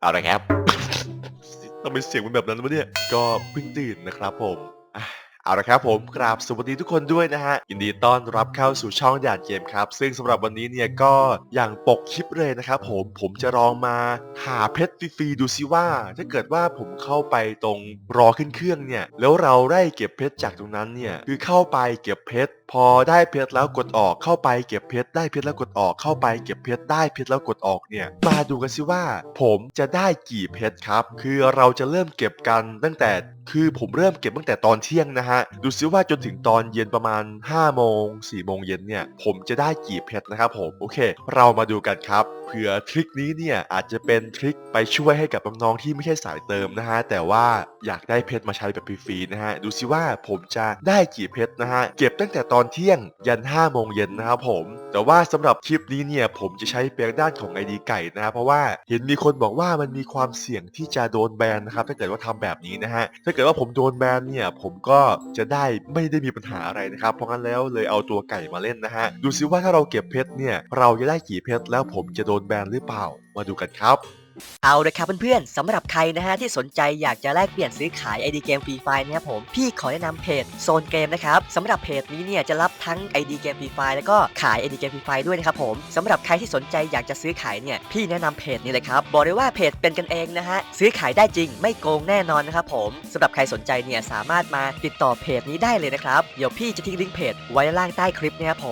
เอาละครับทำไมเสียงเป็นแบบนั้นวะเนี่ย ก็เพิ่งตื่นนะครับผมเอาละครับผมกราบสวัสดีทุกคนด้วยนะฮะยินดีต้อนรับเข้าสู่ช่องหยาดเกมครับ ซึ่งสำหรับวันนี้เนี่ยก็อย่างปกคลิปเลยนะครับผมผมจะลองมาหาเพชรฟรีๆดูซิว่า ถ้าเกิดว่าผมเข้าไปตรงรอขึ้นเครื่องเนี่ย แล้วเราได้เก็บเพชรจากตรงนั้นเนี่ย คือเข้าไปเก็บเพชรพอได้เพชรแล้วกดออกเข้าไปเก็บเพชรได้เพชรแล้วกดออกเข้าไปเก็บเพชรได้เพชรแล้วกดออกเนี่ย มาดูกันสิว่า ผมจะได้กี่เพชรครับ คือเราจะเริ่มเก็บกันตั้งแต่คือผมเริ่มเก็บตั้งแต่ตอนเที่ยงนะฮะ ดูซิว่าจนถึงตอนเย็นประมาณ 5 โมง 4 โมงเย็นเนี่ย ผมจะได้กี่เพชรนะครับผม โอเค เรามาดูกันครับ เผื่อทริคนี้เนี่ยอาจจะเป็นทริคไปช่วยให้กับน้องๆที่ไม่ใช่สายเติมนะฮะ แต่ว่าอยากได้เพชรมาใช้แบบฟรีๆนะฮะ ดูซิว่าผมจะได้กี่เพชรนะฮะ เก็บตั้งแต่ตอนอนเที่ยงยัน5โมงเย็นนะครับผม แต่ว่าสำหรับคลิปนี้เนี่ยผมจะใช้เพียงด้านของ ID ไก่นะฮะเพราะว่าเห็นมีคนบอกว่ามันมีความเสี่ยงที่จะโดนแบนนะครับถ้าเกิดว่าทำแบบนี้นะฮะถ้าเกิดว่าผมโดนแบนเนี่ยผมก็จะได้ไม่ได้มีปัญหาอะไรนะครับเพราะงั้นแล้วเลยเอาตัวไก่มาเล่นนะฮะดูซิว่าถ้าเราเก็บเพชรเนี่ยเราจะได้กี่เพชรแล้วผมจะโดนแบนหรือเปล่า มาดูกันครับ เอาเลยครับเพื่อนๆสำหรับใครนะฮะที่สนใจอยากจะแลกเปลี่ยนซื้อขาย ID เกมฟรีไฟนะครับผมพี่ขอแนะนำเพจโซนเกมนะครับสำหรับเพจนี้เนี่ยจะรับทั้ง ID เกมฟรีไฟแล้วก็ขาย ID เกมฟรีไฟด้วยนะครับผมสำหรับใครที่สนใจอยากจะซื้อขายเนี่ยพี่แนะนำเพจนี้เลยครับบอกเลยว่าเพจเป็นกันเองนะฮะซื้อขายได้จริงไม่โกงแน่นอนนะครับผมสำหรับใครสนใจเนี่ยสามารถมาติดต่อเพจนี้ได้เลยนะครับเดี๋ยวพี่จะทิ้งลิงก์เพจไว้ล่างใต้คลิปนะครับผม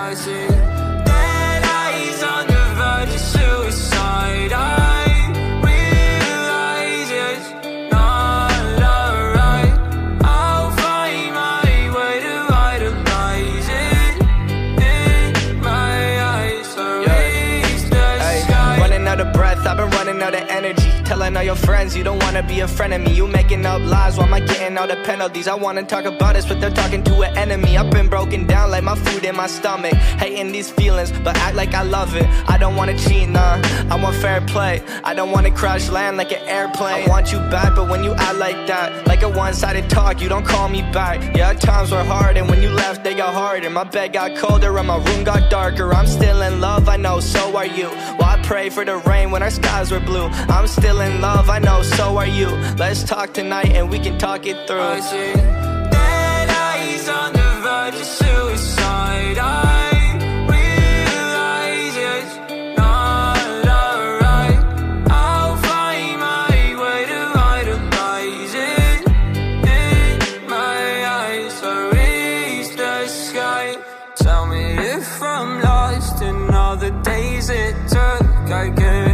I see Telling all your friends you don't wanna be a friend of me. You making up lies, why am I getting all the penalties? I wanna talk about this, but they're talking to an enemy. I've been broken down like my food in my stomach. Hating these feelings, but act like I love it. I don't wanna cheat, nah. I want fair play. I don't wanna crash land like an airplane. I want you back, but when you act like that, like a one-sided talk, you don't call me back. Yeah, times were hard, and when you left, they got harder. My bed got colder, and my room got darker. I'm still in love, I know, so are you. Well, I pray for the rain when our skies were blue. I'm still in love, I know, so are you. Let's talk tonight, and we can talk it through. I see dead eyes on the verge of suicide. I realize it's not alright. I'll find my way to itemize it in my eyes. I reach the sky. Tell me if I'm lost in all the days it took. I get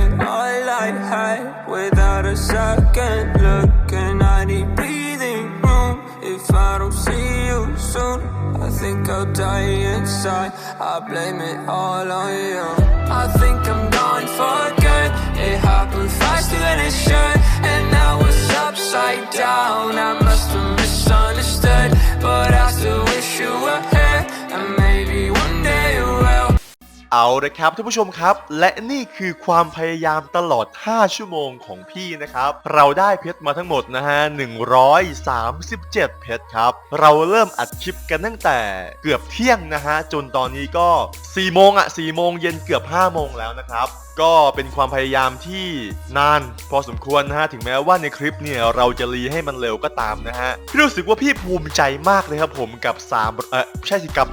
I think I'll die inside. I blame it all on you. I think I'm gone for เอาละครับท่านผู้ชมครับ และนี่คือความพยายามตลอด 5 ชั่วโมงของพี่นะครับ เราได้เพชรมาทั้งหมดนะฮะ 137 เพชรครับ เราเริ่มอัดคลิปกันตั้งแต่เกือบเที่ยงนะฮะ จนตอนนี้ก็ 4 โมงอะ4โมงเย็นเกือบ 5 โมงแล้วนะครับ ก็เป็นความพยายามที่นานพอสมควรนะฮะ ถึงแม้ว่าในคลิปเนี่ยเราจะรีให้มันเร็วก็ตามนะฮะพี่รู้สึกว่าพี่ภูมิใจมากเลยครับผมกับ 3 เออใช่สิกับ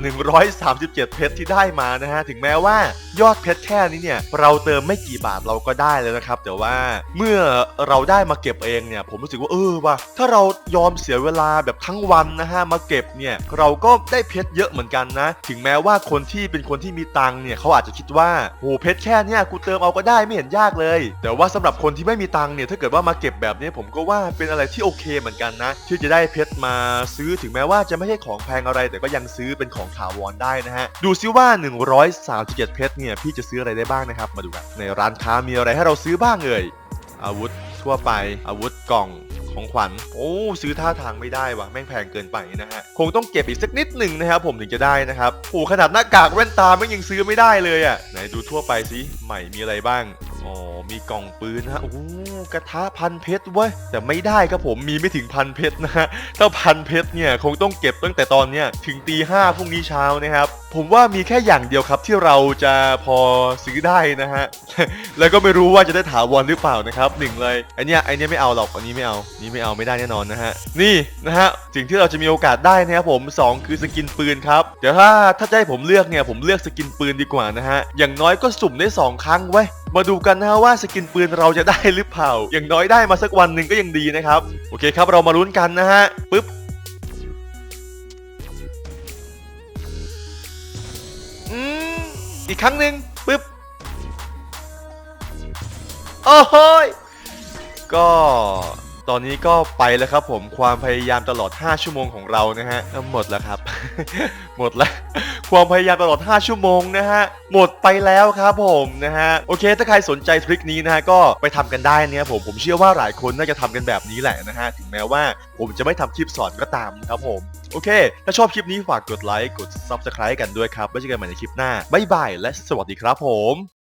137 เพชรที่ได้มานะฮะ ถึงแม้ว่ายอดเพชรแค่นี้เนี่ย เราเติมไม่กี่บาทเราก็ได้แล้วนะครับ แต่ว่าเมื่อเราได้มาเก็บเองเนี่ย ผมรู้สึกว่าเออว่ะถ้าเรายอมเสียเวลาแบบทั้งวันนะฮะมาเก็บเนี่ยเราก็ได้เพชรเยอะเหมือนกันนะ ถึงแม้ว่าคนที่เป็นคนที่มีตังเนี่ยเขาอาจจะคิดว่าโหเพชรแค่เนี้ยกูเติมเอาก็ได้ไม่เห็นยากเลย แต่ว่าสำหรับคนที่ไม่มีตังค์เนี่ยถ้าเกิดว่ามาเก็บแบบนี้ผมก็ว่าเป็นอะไรที่โอเคเหมือนกันนะ ที่จะได้เพชรมาซื้อถึงแม้ว่าจะไม่ใช่ของแพงอะไร แต่ก็ยังซื้อเป็นของถาวรได้นะฮะดูซิว่า 137เพชรเนี่ยพี่จะซื้ออะไรได้บ้างนะครับมาดูกันในร้านค้ามีอะไรให้เราซื้อบ้างเอ่ยอาวุธ ทั่วไป อาวุธกล่องของขวัญ โอ้ ซื้อท่าทางไม่ได้วะแม่งแพงเกินไปนะฮะ คงต้องเก็บอีกสักนิดหนึ่งนะครับ ผมถึงจะได้นะครับโอ้ขนาดหน้ากากแว่นตาแม่งยังซื้อไม่ได้เลยอะ่ะไหนดูทั่วไปสิใหม่มีอะไรบ้าง อ๋อมีกล่องปืนนะฮะโอ้กระทะพันเพชรเว้ยแต่ไม่ได้ครับผมมีไม่ถึงพันเพชรนะฮะถ้าพันเพชรเนี่ยคงต้องเก็บตั้งแต่ตอนเนี้ยถึงตีห้าพรุ่งนี้เช้านะครับ ผมว่ามีแค่อย่างเดียวครับที่เราจะพอซื้อได้นะฮะแล้วก็ไม่รู้ว่าจะได้ถาวรหรือเปล่านะครับหนึ่งเลยไอเนี้ยไอเนี้ยไม่เอาหรอกอันนี้ไม่เอานี่ไม่เอาไม่ได้แน่นอนนะฮะนี่นะฮะสิ่งที่เราจะมีโอกาสได้นะครับผมสองคือสกินปืนครับเดี๋ยวถ้าถ้าจะให้ผมเลือกเนี่ยผมเลือกสกินปืนดีกว่านะฮะอย่างน้อยก็สุ่มได้สองครั้งไว้ มาดูกันนะว่าสกินปืนเราจะได้หรือเปล่า อย่างน้อยได้มาสักวันหนึ่งก็ยังดีนะครับ โอเคครับเรามาลุ้นกันนะฮะปึ๊บอืมอีกครั้งหนึ่งปึ๊บโอ้โหยก็ตอนนี้ก็ไปแล้วครับผมความพยายามตลอด 5 ชั่วโมงของเรานะฮะหมดแล้วครับ หมดแล้ว ความพยายามตลอด 5 ชั่วโมงนะฮะ หมดไปแล้วครับผมนะฮะ โอเค ถ้าใครสนใจทริคนี้นะฮะ ก็ไปทำกันได้นะครับผม ผมเชื่อว่าหลายคนน่าจะทำกันแบบนี้แหละนะฮะ ถึงแม้ว่าผมจะไม่ทำคลิปสอนก็ตามครับผม โอเค ถ้าชอบคลิปนี้ฝากกดไลค์ กด Subscribe กันด้วยครับ ไว้เจอกันใหม่ในคลิปหน้า บ๊ายบาย และสวัสดีครับผม